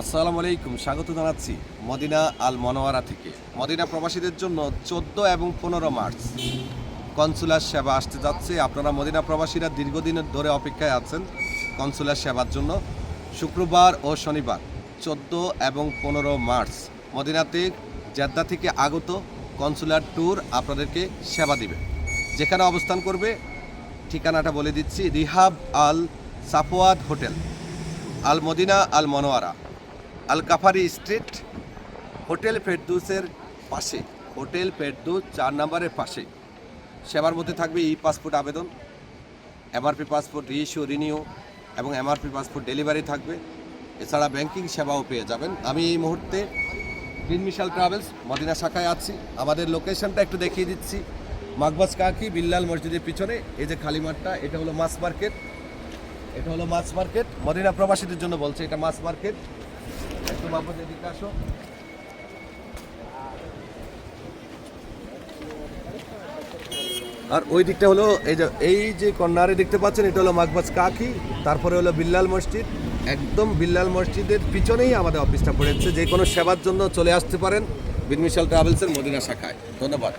আসসালামু আলাইকুম, স্বাগত জানাচ্ছি মদিনা আল মনোয়ারা থেকে। মদিনা প্রবাসীদের জন্য চোদ্দ এবং পনেরো মার্চ। কনসুলার সেবা আসতে যাচ্ছে। আপনারা মদিনা প্রবাসীরা দীর্ঘদিনের ধরে অপেক্ষায় আছেন কনসুলার সেবার জন্য। শুক্রবার ও শনিবার, চোদ্দ এবং পনেরো মার্চ মদিনাতে জেদ্দা থেকে আগত কনসুলার ট্যুর আপনাদেরকে সেবা দিবে। যেখানে অবস্থান করবে, ঠিকানাটা বলে দিচ্ছি, Rihab Al Safwad hotel, Al Madinah Al Munawwarah. Al Kafari street, hotel ফেরদুসের পাশে, হোটেল ফেরদুস চার নম্বরের পাশে। সেবার মধ্যে থাকবে ই পাসপোর্ট আবেদন, এমআরপি পাসপোর্ট রিইস্যু রিনিউ এবং এমআরপি পাসপোর্ট ডেলিভারি থাকবে। এছাড়া ব্যাংকিং সেবাও পেয়ে যাবেন। আমি এই মুহূর্তে গ্রিন মিশাল ট্রাভেলস মদিনা শাখায় আছি। আমাদের লোকেশনটা একটু দেখিয়ে দিচ্ছি। মাকবাজ কাকি, বিল্লাল মসজিদের পিছনে। এই যে খালি মাঠটা, এটা হলো মাছ মার্কেট। এটা হলো মাছ মার্কেট। মদিনা প্রবাসীদের জন্য বলছে, এটা মাছ মার্কেট। মাহবুব এদিকে আসো। আর ওই দিকটা হলো, এই যে এই যে কর্নারে দেখতে পাচ্ছেন, এটা হলো মাঘবাজ কাকি, তারপরে হলো বিল্লাল মসজিদ। একদম বিল্লাল মসজিদের পিছনেই আমাদের অফিসটা পড়েছে। যে কোনো সেবার জন্য চলে আসতে পারেন বিনমিশাল ট্রাভেলসের মদিনা শাখায়। ধন্যবাদ।